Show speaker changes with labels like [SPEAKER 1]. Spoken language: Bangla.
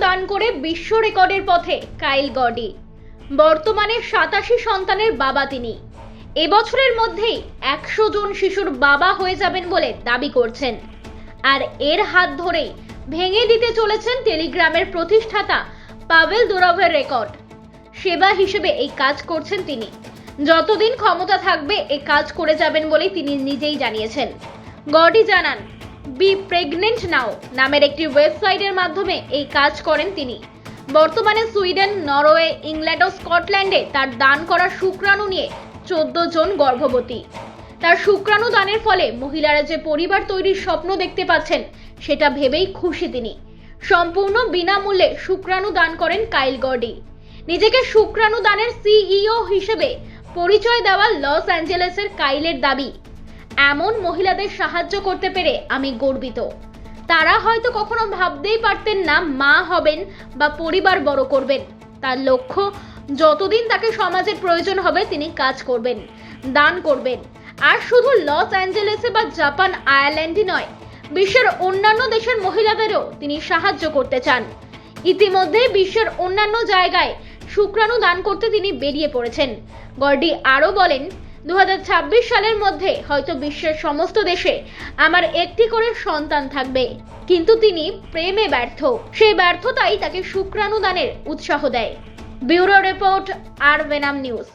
[SPEAKER 1] দান করে বিশ্ব রেকর্ডের পথে কাইল গডি। বর্তমানে সাতাশি সন্তানের বাবা তিনি। এবছরের মধ্যেই একশো জন শিশুর বাবা হয়ে যাবেন বলে দাবি করছেন। আর এর হাত ধরেই ভেঙে দিতে চলেছেন টেলিগ্রামের প্রতিষ্ঠাতা পাভেল দুরভের রেকর্ড। সেবা হিসেবে এই কাজ করছেন তিনি। যতদিন ক্ষমতা থাকবে, এ কাজ করে যাবেন বলেই তিনি নিজেই জানিয়েছেন। গডি জানান বি প্রেগনেন্ট নাও নামের একটি ওয়েবসাইটের মাধ্যমে এই কাজ করেন তিনি। বর্তমানে সুইডেন, নরওয়ে, ইংল্যান্ড ও স্কটল্যান্ডে তার দান করা শুক্রাণু নিয়ে চোদ্দ জন গর্ভবতী। তার শুক্রাণু দানের ফলে মহিলারা যে পরিবার তৈরির স্বপ্ন দেখতে পাচ্ছেন, সেটা ভেবেই খুশি তিনি। সম্পূর্ণ বিনামূল্যে শুক্রাণু দান করেন কাইল গডি নিজেকে শুক্রাণু দানের সিইও হিসেবে পরিচয় দেওয়া লস অ্যাঞ্জেলেসের কাইলের দাবি এমন মহিলাদের সাহায্য করতে পেরে আমি গর্বিত। তারা হয়তো কখনো ভাবতেই পারতেন না মা হবেন বা পরিবার বড় করবেন। তার লক্ষ্য, যতদিন তাকে সমাজের প্রয়োজন হবে তিনি কাজ করবেন, দান করবেন। আর শুধু লস অ্যাঞ্জেলেসে বা জাপান আয়ারল্যান্ডই নয়, বিশ্বের অন্যান্য দেশের মহিলাদেরও তিনি সাহায্য করতে চান। ইতিমধ্যে বিশ্বের অন্যান্য জায়গায় শুক্রাণু দান করতে তিনি বেরিয়ে পড়েছেন। গর্ডি আরও বলেন দু হাজার ছাব্বিশ সালের মধ্যে হয়তো বিশ্বের সমস্ত দেশে আমার একটি করে সন্তান থাকবে। কিন্তু তিনি প্রেমে ব্যর্থ। সেই ব্যর্থতাই তাকে শুক্রাণু দানের উৎসাহ দেয়। ব্যুরো রিপোর্ট, আর ভেনাম নিউজ।